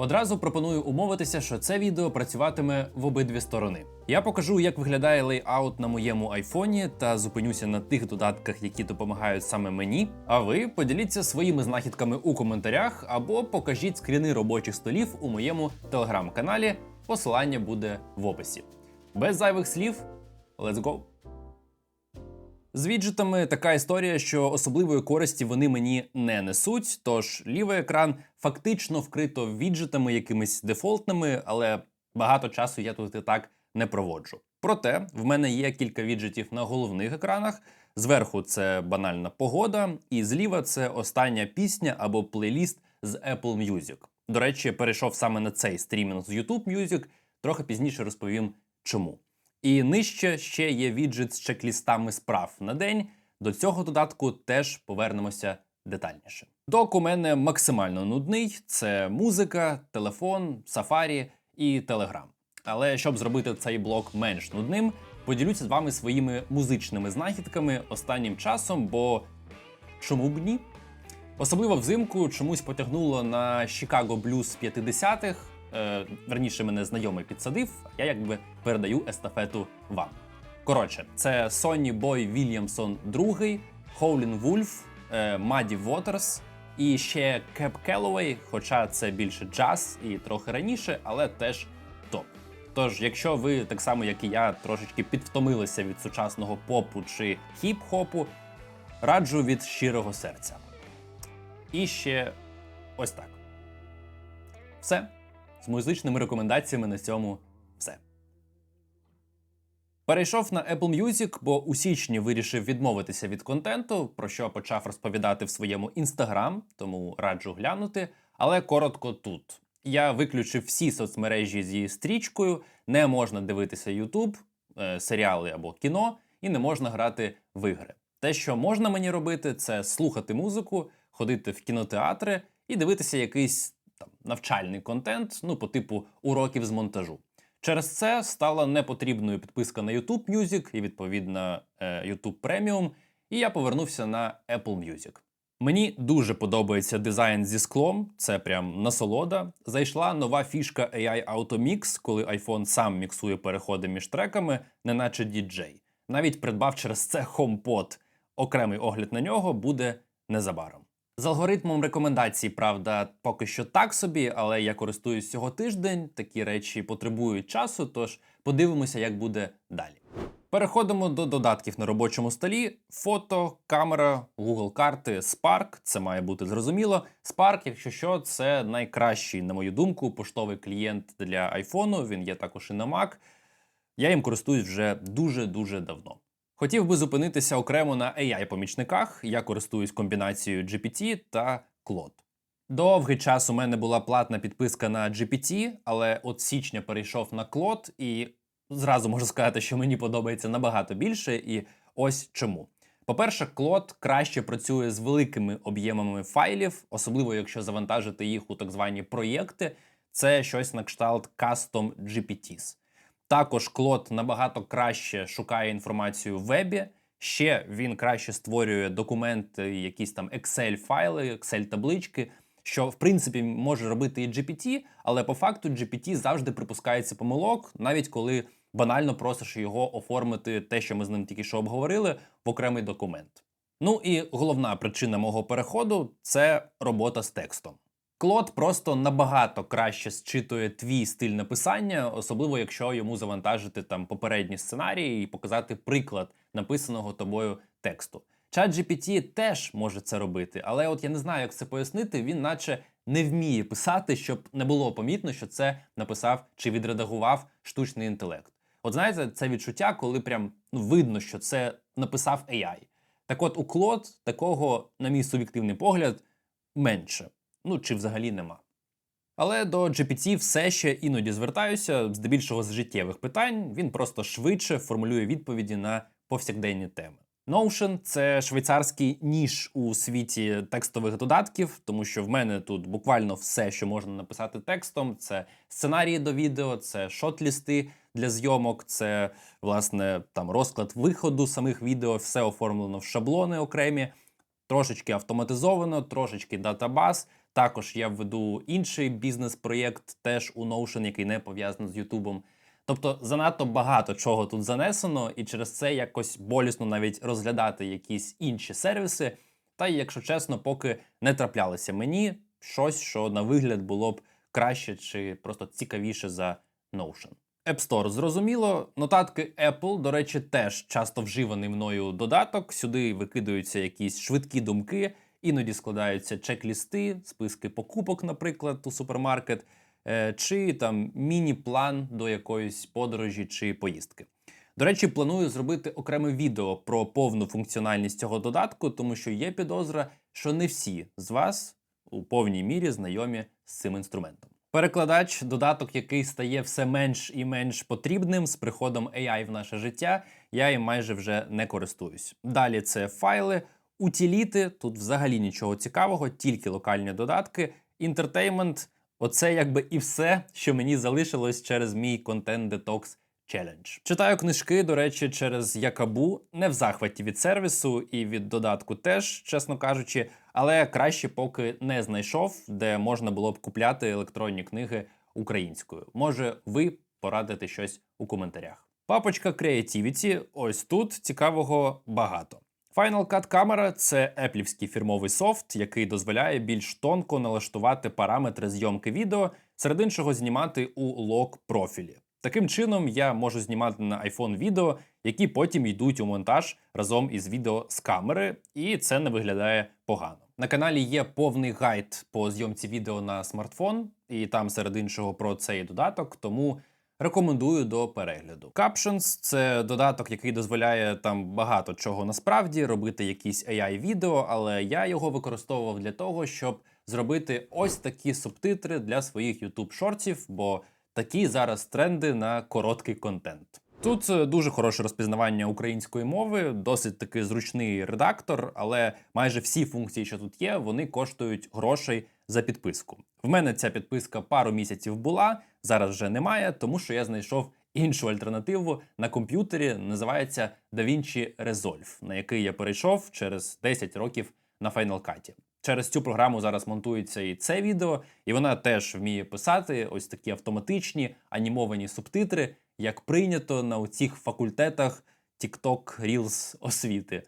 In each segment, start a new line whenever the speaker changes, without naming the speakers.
Одразу пропоную умовитися, що це відео працюватиме в обидві сторони. Я покажу, як виглядає лейаут на моєму айфоні, та зупинюся на тих додатках, які допомагають саме мені. А ви поділіться своїми знахідками у коментарях або покажіть скріни робочих столів у моєму телеграм-каналі. Посилання буде в описі. Без зайвих слів, let's go! З віджитами така історія, що особливої користі вони мені не несуть. Тож лівий екран фактично вкрито віджитами якимись дефолтними, але багато часу я тут і так не проводжу. Проте в мене є кілька віджитів на головних екранах. Зверху це банальна погода, і зліва це остання пісня або плейліст з Apple Music. До речі, перейшов саме на цей стрімінг з YouTube Music. Трохи пізніше розповім чому. І нижче ще є віджит з чек-лістами справ на день. До цього додатку теж повернемося детальніше. Док у мене максимально нудний: це музика, телефон, сафарі і телеграм. Але щоб зробити цей блок менш нудним, поділюся з вами своїми музичними знахідками останнім часом, бо чому б ні? Особливо взимку чомусь потягнуло на Chicago Blues 50-х. Е, верніше мене знайомий підсадив, я якби передаю естафету вам. Коротше, це Sonny Boy Williamson II, Howlin' Wolf, е, Muddy Waters і ще Кеп Келлоуей, хоча це більше джаз і трохи раніше, але теж топ. Тож, якщо ви так само, як і я, трошечки підвтомилися від сучасного попу чи хіп-хопу, раджу від щирого серця. І ще ось так. Все. З музичними рекомендаціями на цьому все. Перейшов на Apple Music, бо у січні вирішив відмовитися від контенту, про що почав розповідати в своєму Instagram, тому раджу глянути. Але коротко тут. Я виключив всі соцмережі зі стрічкою, не можна дивитися YouTube, е, серіали або кіно, і не можна грати в ігри. Те, що можна мені робити, це слухати музику, ходити в кінотеатри і дивитися якийсь там навчальний контент, ну по типу уроків з монтажу. Через це стала непотрібною підписка на YouTube Music і відповідно е, YouTube Premium, і я повернувся на Apple Music. Мені дуже подобається дизайн зі склом, це прям насолода. Зайшла нова фішка AI Auto Mix, коли iPhone сам міксує переходи між треками, неначе DJ. Навіть придбав через це HomePod. Окремий огляд на нього буде незабаром. З алгоритмом рекомендацій, правда, поки що так собі, але я користуюсь цього тиждень. Такі речі потребують часу, тож подивимося, як буде далі. Переходимо до додатків на робочому столі: фото, камера, Google карти, Spark. Це має бути зрозуміло. Spark, якщо що, це найкращий, на мою думку, поштовий клієнт для iPhone. Він є також і на Mac. Я їм користуюсь вже дуже дуже давно. Хотів би зупинитися окремо на AI-помічниках. Я користуюсь комбінацією GPT та Claude. Довгий час у мене була платна підписка на GPT, але от січня перейшов на Claude, і зразу можу сказати, що мені подобається набагато більше, і ось чому. По-перше, Claude краще працює з великими об'ємами файлів, особливо якщо завантажити їх у так звані проєкти. Це щось на кшталт Custom GPTs. Також Клод набагато краще шукає інформацію в вебі. Ще він краще створює документи, якісь там Excel-файли, Excel-таблички, що в принципі може робити і GPT, але по факту GPT завжди припускається помилок, навіть коли банально просиш його оформити те, що ми з ним тільки що обговорили, в окремий документ. Ну і головна причина мого переходу це робота з текстом. Клод просто набагато краще зчитує твій стиль написання, особливо якщо йому завантажити там попередні сценарії і показати приклад написаного тобою тексту. Чат GPT теж може це робити, але от я не знаю, як це пояснити. Він, наче, не вміє писати, щоб не було помітно, що це написав чи відредагував штучний інтелект. От знаєте, це відчуття, коли прям ну, видно, що це написав AI. Так от у Клод такого, на мій суб'єктивний погляд, менше ну чи взагалі нема. Але до GPT все ще іноді звертаюся, здебільшого з життєвих питань, він просто швидше формулює відповіді на повсякденні теми. Notion – це швейцарський ніж у світі текстових додатків, тому що в мене тут буквально все, що можна написати текстом: це сценарії до відео, це шот-лісти для зйомок, це власне там розклад виходу самих відео, все оформлено в шаблони окремі, трошечки автоматизовано, трошечки датабаз, Також я введу інший бізнес-проєкт, теж у Notion, який не пов'язаний з Ютубом. Тобто занадто багато чого тут занесено, і через це якось болісно навіть розглядати якісь інші сервіси. Та якщо чесно, поки не траплялося мені щось, що на вигляд було б краще чи просто цікавіше за Notion. App Store, зрозуміло, нотатки Apple, до речі, теж часто вживаний мною додаток. Сюди викидаються якісь швидкі думки, іноді складаються чек-лісти, списки покупок, наприклад, у супермаркет, е, чи там міні-план до якоїсь подорожі чи поїздки. До речі, планую зробити окреме відео про повну функціональність цього додатку, тому що є підозра, що не всі з вас у повній мірі знайомі з цим інструментом. Перекладач додаток, який стає все менш і менш потрібним з приходом AI в наше життя, я їм майже вже не користуюсь. Далі це файли, утіліти, тут взагалі нічого цікавого, тільки локальні додатки, інтертеймент оце якби і все, що мені залишилось через мій контент детокс Challenge. Читаю книжки, до речі, через Якабу, не в захваті від сервісу і від додатку теж, чесно кажучи, але краще поки не знайшов, де можна було б купляти електронні книги українською. Може, ви порадите щось у коментарях. Папочка Creativity, ось тут цікавого багато. Final Cut Camera – це еплівський фірмовий софт, який дозволяє більш тонко налаштувати параметри зйомки відео, серед іншого знімати у лок профілі. Таким чином, я можу знімати на iPhone відео, які потім йдуть у монтаж разом із відео з камери, і це не виглядає погано. На каналі є повний гайд по зйомці відео на смартфон, і там серед іншого про цей додаток, тому рекомендую до перегляду. Captions – це додаток, який дозволяє там багато чого насправді робити якісь AI відео, але я його використовував для того, щоб зробити ось такі субтитри для своїх YouTube шортів, бо такі зараз тренди на короткий контент. Тут е, дуже хороше розпізнавання української мови, досить таки зручний редактор, але майже всі функції, що тут є, вони коштують грошей за підписку. В мене ця підписка пару місяців була, зараз вже немає, тому що я знайшов іншу альтернативу на комп'ютері. Називається DaVinci Resolve, на який я перейшов через 10 років на Final Cut. Через цю програму зараз монтується і це відео, і вона теж вміє писати ось такі автоматичні анімовані субтитри, як прийнято на цих факультетах TikTok Reels освіти.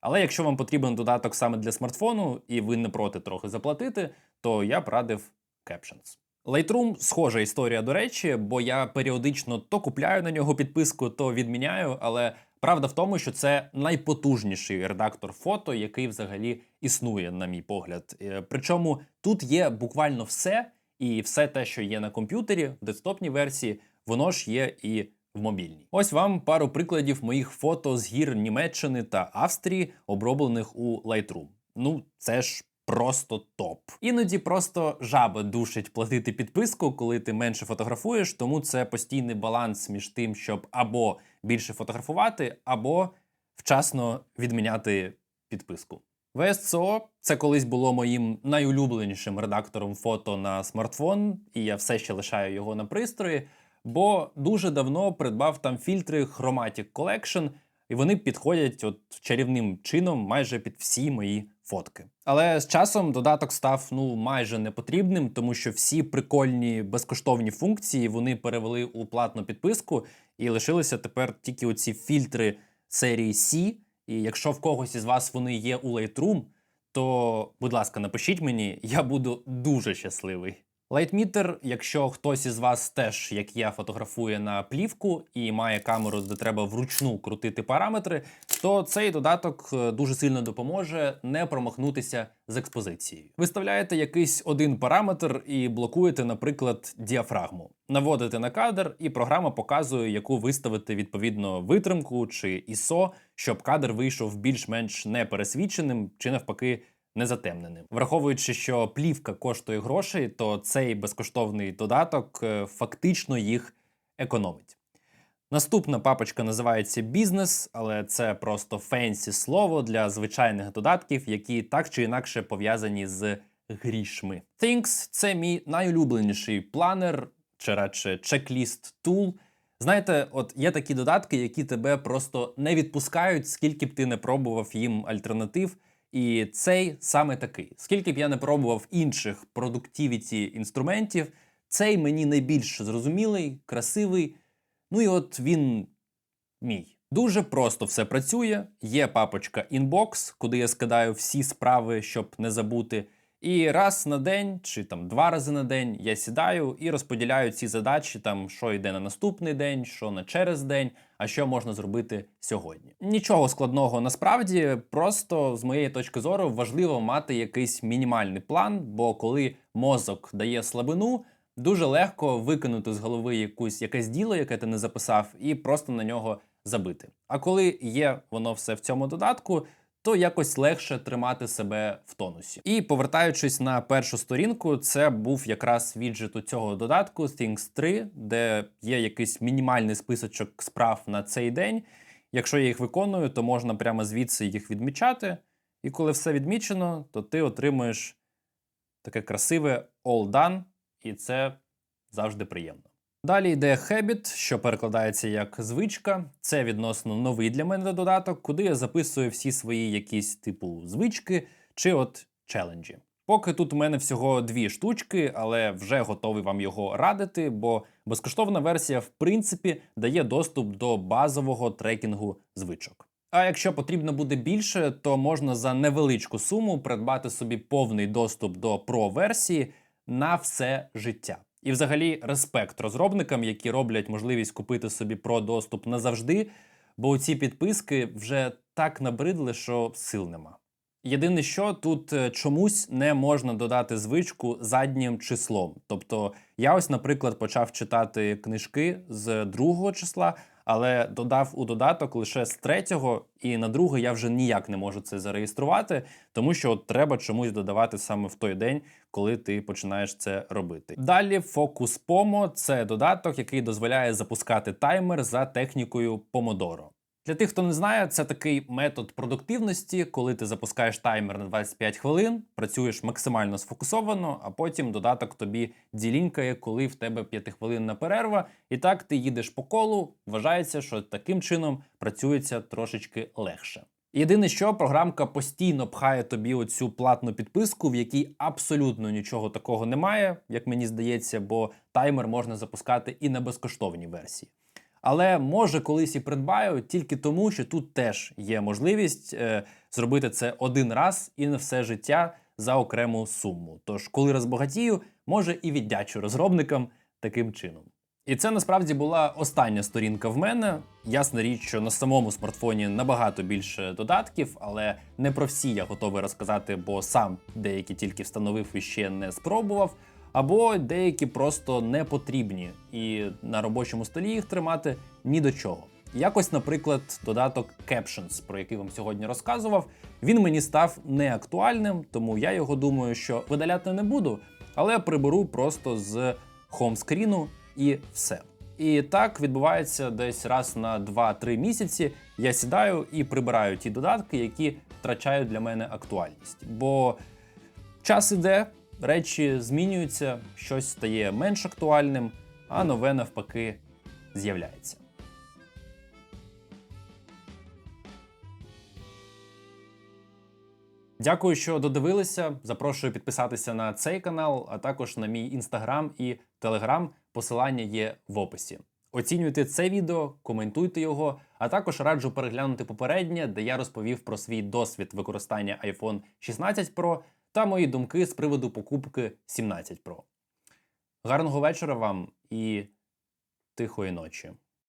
Але якщо вам потрібен додаток саме для смартфону, і ви не проти трохи заплатити, то я б радив Captions. Lightroom схожа історія, до речі, бо я періодично то купляю на нього підписку, то відміняю. Але правда в тому, що це найпотужніший редактор фото, який взагалі існує, на мій погляд. Е, Причому тут є буквально все, і все те, що є на комп'ютері, в десктопній версії, воно ж є і в мобільній. Ось вам пару прикладів моїх фото з гір Німеччини та Австрії, оброблених у Lightroom. Ну, це ж просто топ. Іноді просто жаба душить платити підписку, коли ти менше фотографуєш, тому це постійний баланс між тим, щоб або більше фотографувати, або вчасно відміняти підписку. VSCO – це колись було моїм найулюбленішим редактором фото на смартфон, і я все ще лишаю його на пристрої, бо дуже давно придбав там фільтри Chromatic Collection, і вони підходять от чарівним чином майже під всі мої фотки. Але з часом додаток став ну майже непотрібним, тому що всі прикольні безкоштовні функції вони перевели у платну підписку, і лишилися тепер тільки оці фільтри серії C. І якщо в когось із вас вони є у Lightroom, то, будь ласка, напишіть мені, я буду дуже щасливий. Лайтмітер, якщо хтось із вас теж, як я, фотографує на плівку і має камеру, де треба вручну крутити параметри, то цей додаток е, дуже сильно допоможе не промахнутися з експозицією. Виставляєте якийсь один параметр і блокуєте, наприклад, діафрагму. Наводите на кадр, і програма показує, яку виставити відповідно витримку чи ISO, щоб кадр вийшов більш-менш непересвіченим чи навпаки незатемненим. Враховуючи, що плівка коштує грошей, то цей безкоштовний додаток е, фактично їх економить. Наступна папочка називається бізнес, але це просто фенсі слово для звичайних додатків, які так чи інакше пов'язані з грішми. Things – це мій найулюбленіший планер, чи радше чек-ліст тул. Знаєте, от є такі додатки, які тебе просто не відпускають, скільки б ти не пробував їм альтернатив. І цей саме такий. Скільки б я не пробував інших продуктивіті інструментів, цей мені найбільш зрозумілий, красивий. Ну і от він мій. Дуже просто все працює. Є папочка Inbox, куди я скидаю всі справи, щоб не забути. І раз на день, чи там два рази на день я сідаю і розподіляю ці задачі, там що йде на наступний день, що на через день, а що можна зробити сьогодні. Нічого складного насправді, просто з моєї точки зору важливо мати якийсь мінімальний план, бо коли мозок дає слабину, дуже легко викинути з голови якусь якесь діло, яке ти не записав, і просто на нього забити. А коли є воно все в цьому додатку, то якось легше тримати себе в тонусі. І повертаючись на першу сторінку, це був якраз віджит у цього додатку Things 3, де є якийсь мінімальний списочок справ на цей день. Якщо я їх виконую, то можна прямо звідси їх відмічати. І коли все відмічено, то ти отримуєш таке красиве all done, і це завжди приємно. Далі йде Habit, що перекладається як звичка. Це відносно новий для мене додаток, куди я записую всі свої якісь типу звички чи от челенджі. Поки тут у мене всього дві штучки, але вже готовий вам його радити, бо безкоштовна версія, в принципі, дає доступ до базового трекінгу звичок. А якщо потрібно буде більше, то можна за невеличку суму придбати собі повний доступ до Pro-версії на все життя. І, взагалі, респект розробникам, які роблять можливість купити собі про доступ назавжди, бо ці підписки вже так набридли, що сил нема. Єдине, що тут е, чомусь не можна додати звичку заднім числом. Тобто, я ось, наприклад, почав читати книжки з другого числа, але додав у додаток лише з третього, і на друге я вже ніяк не можу це зареєструвати, тому що от треба чомусь додавати саме в той день, коли ти починаєш це робити. Далі Focus Pomo – це додаток, який дозволяє запускати таймер за технікою Pomodoro. Для тих, хто не знає, це такий метод продуктивності, коли ти запускаєш таймер на 25 хвилин, працюєш максимально сфокусовано, а потім додаток тобі ділінькає, коли в тебе 5-хвилинна перерва, і так ти їдеш по колу. Вважається, що таким чином працюється трошечки легше. Єдине, що програмка постійно пхає тобі оцю платну підписку, в якій абсолютно нічого такого немає, як мені здається, бо таймер можна запускати і на безкоштовній версії. Але може колись і придбаю тільки тому, що тут теж є можливість е, зробити це один раз і на все життя за окрему суму. Тож, коли розбагатію, може і віддячу розробникам таким чином. І це насправді була остання сторінка в мене. Ясна річ, що на самому смартфоні набагато більше додатків, але не про всі я готовий розказати, бо сам деякі тільки встановив і ще не спробував або деякі просто не потрібні, і на робочому столі їх тримати ні до чого. Якось, наприклад, додаток Captions, про який вам сьогодні розказував, він мені став неактуальним, тому я його думаю, що видаляти не буду, але приберу просто з хомскріну і все. І так відбувається десь раз на 2-3 місяці. Я сідаю і прибираю ті додатки, які втрачають для мене актуальність. Бо час іде, речі змінюються, щось стає менш актуальним, а нове навпаки з'являється. Дякую, що додивилися. Запрошую підписатися на цей канал, а також на мій інстаграм і телеграм. Посилання є в описі. Оцінюйте це відео, коментуйте його, а також раджу переглянути попереднє, де я розповів про свій досвід використання iPhone 16 Pro та мої думки з приводу покупки 17 Pro. Гарного вечора вам і тихої ночі!